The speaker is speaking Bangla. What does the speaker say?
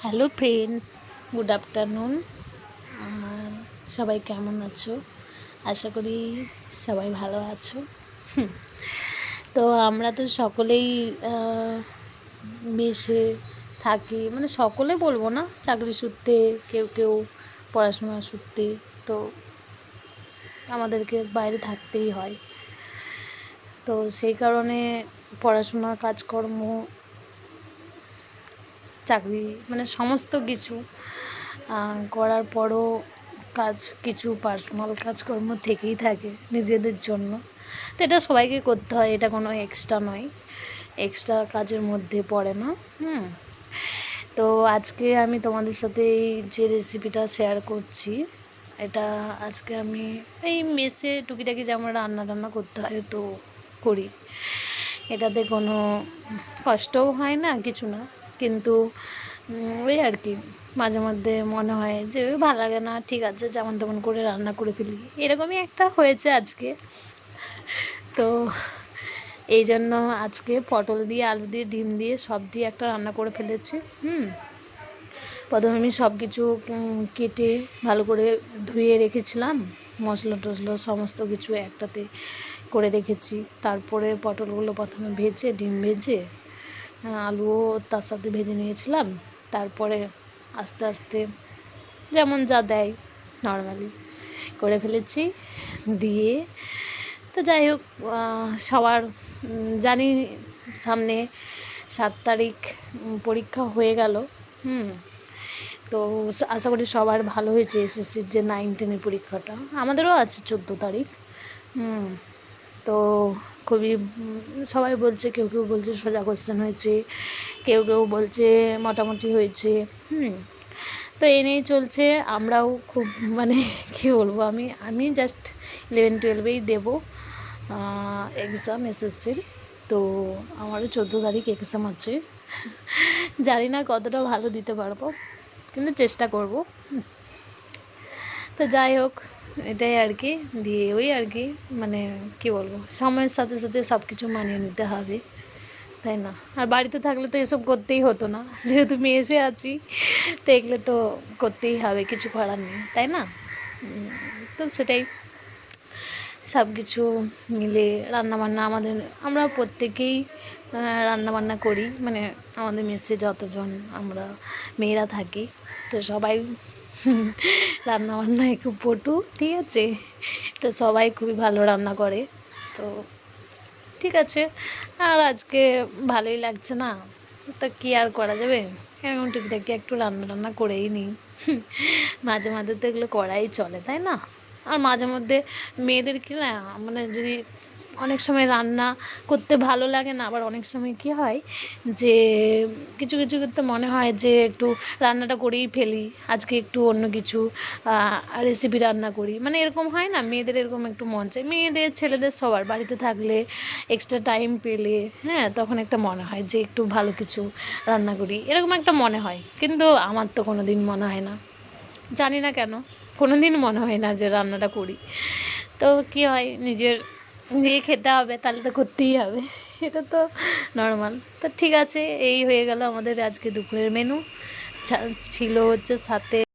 হ্যালো ফ্রেন্ডস গুড আফটারনুন সবাই কেমন আছো? আশা করি সবাই ভালো আছো। তো আমরা তো সকলেই আহ, থাকি। মানে সকলে বলব না চাকরি সূত্রে কেউ কেউ পড়াশোনা সূত্রে। তো আমাদেরকে বাইরে থাকতেই হয়। তো সেই কারণে পড়াশোনা কাজকর্ম চাকরি মানে সমস্ত কিছু করার পরও কাজ, কিছু পার্সোনাল কাজকর্ম থেকেই থাকে নিজেদের জন্য। তো এটা সবাইকে করতে হয়, এটা কোনো এক্সট্রা নয়। এক্সট্রা কাজের মধ্যে পড়ে না, হুম। তো আজকে আমি তোমাদের সাথে এই যে রেসিপিটা শেয়ার করছি, এটা আজকে আমি এই মেসে টুকিটাকি যেমন রান্না টান্না করতে হয়, তো করি। এটাতে কোনো কষ্টও হয় না, কিছু না। কিন্তু ওই আর কি, মাঝে মধ্যে মনে হয় যে ভালো লাগে না, ঠিক আছে, যেমন তেমন করে রান্না করে ফেলি। এরকমই একটা হয়েছে আজকে। তো, এই জন্য আজকে পটল দিয়ে, আলু দিয়ে, ডিম দিয়ে, সব দিয়ে একটা রান্না করে ফেলেছি, হুম। প্রথমে আমি সব কিছু কেটে ভালো করে ধুয়ে রেখেছিলাম। মশলা টশলা সমস্ত কিছু একটাতে করে রেখেছি। তারপরে পটলগুলো প্রথমে ভেজে, ডিম ভেজে আলুও তার সাথে ভেজে নিয়েছিলাম। তারপরে আস্তে আস্তে যেমন যা দেয়, নর্মালি করে ফেলেছি। দিয়ে তো যাই হোক সবার জানি সামনে সাত তারিখ পরীক্ষা হয়ে গেল, হুম। তো আশা করি সবার ভালো হয়েছে এসএসসির যে নাইন টেনের পরীক্ষাটা। আমাদেরও আছে চোদ্দ তারিখ, হুম। তো খুবই সবাই বলছে, কেউ কেউ বলছে সোজা কোশ্চেন হয়েছে, কেউ কেউ বলছে মোটামুটি হয়েছে, হুম। তো এ নিয়েই চলছে, আমরাও খুব মানে কী বলব আমি আমি জাস্ট ইলেভেন টুয়েলভেই দেবো এক্সাম এসএসসির তো আমারও চোদ্দ তারিখ এক্সাম আছে। জানি না কতটা ভালো দিতে পারব, কিন্তু চেষ্টা করব। তো যাই হোক এটাই আর কি। দিয়ে ওই আর কি মানে কি বলব, সময়ের সাথে সাথে সব কিছু মানিয়ে নিতে হবে, তাই না? আর বাড়িতে থাকলে তো এসব করতেই হতো না। যেহেতু মেসে আছি তো এগুলো তো করতেই হবে, কিছু করার নেই, তাই না? তো সেটাই। সব কিছু মিলে রান্নাবান্না আমাদের, আমরা প্রত্যেকেই রান্নাবান্না করি। মানে আমাদের মেসে যতজন আমরা মেয়েরা থাকি, তো সবাই রান্নাবান্নায় খুব পটু, ঠিক আছে? তো সবাই খুবই ভালো রান্না করে। তো ঠিক আছে। আর আজকে ভালোই লাগছে না? তা কি আর করা যাবে? এরকম টুকিটাকি একটু রান্না টান্না করেই নিই। মাঝে মাঝে তো এগুলো করাই চলে, তাই না? আর মাঝে মধ্যে মেয়েদের কি না মানে যদি অনেক সময় রান্না করতে ভালো লাগে না, আবার অনেক সময় কি হয় যে কিছু কিছু ক্ষেত্রে মনে হয় যে একটু রান্নাটা করেই ফেলি, আজকে একটু অন্য কিছু রেসিপি রান্না করি। মানে এরকম হয় না, মেয়েদের এরকম একটু মন চায়। মেয়েদের, ছেলেদের সবার বাড়িতে থাকলে এক্সট্রা টাইম পেলে হ্যাঁ তখন একটা মনে হয় যে একটু ভালো কিছু রান্না করি। এরকম একটা মনে হয়, কিন্তু আমার তো কোনো দিন মনে হয় না। জানি না কেন কোনো দিন মনে হয় না যে রান্নাটা করি। তো কী হয়, নিজের নিজে খেতে হবে, তাহলে তো করতেই হবে। এটা তো নর্মাল তো ঠিক আছে, এই হয়ে গেল আমাদের আজকে দুপুরের মেনু ছিল হচ্ছে সাথে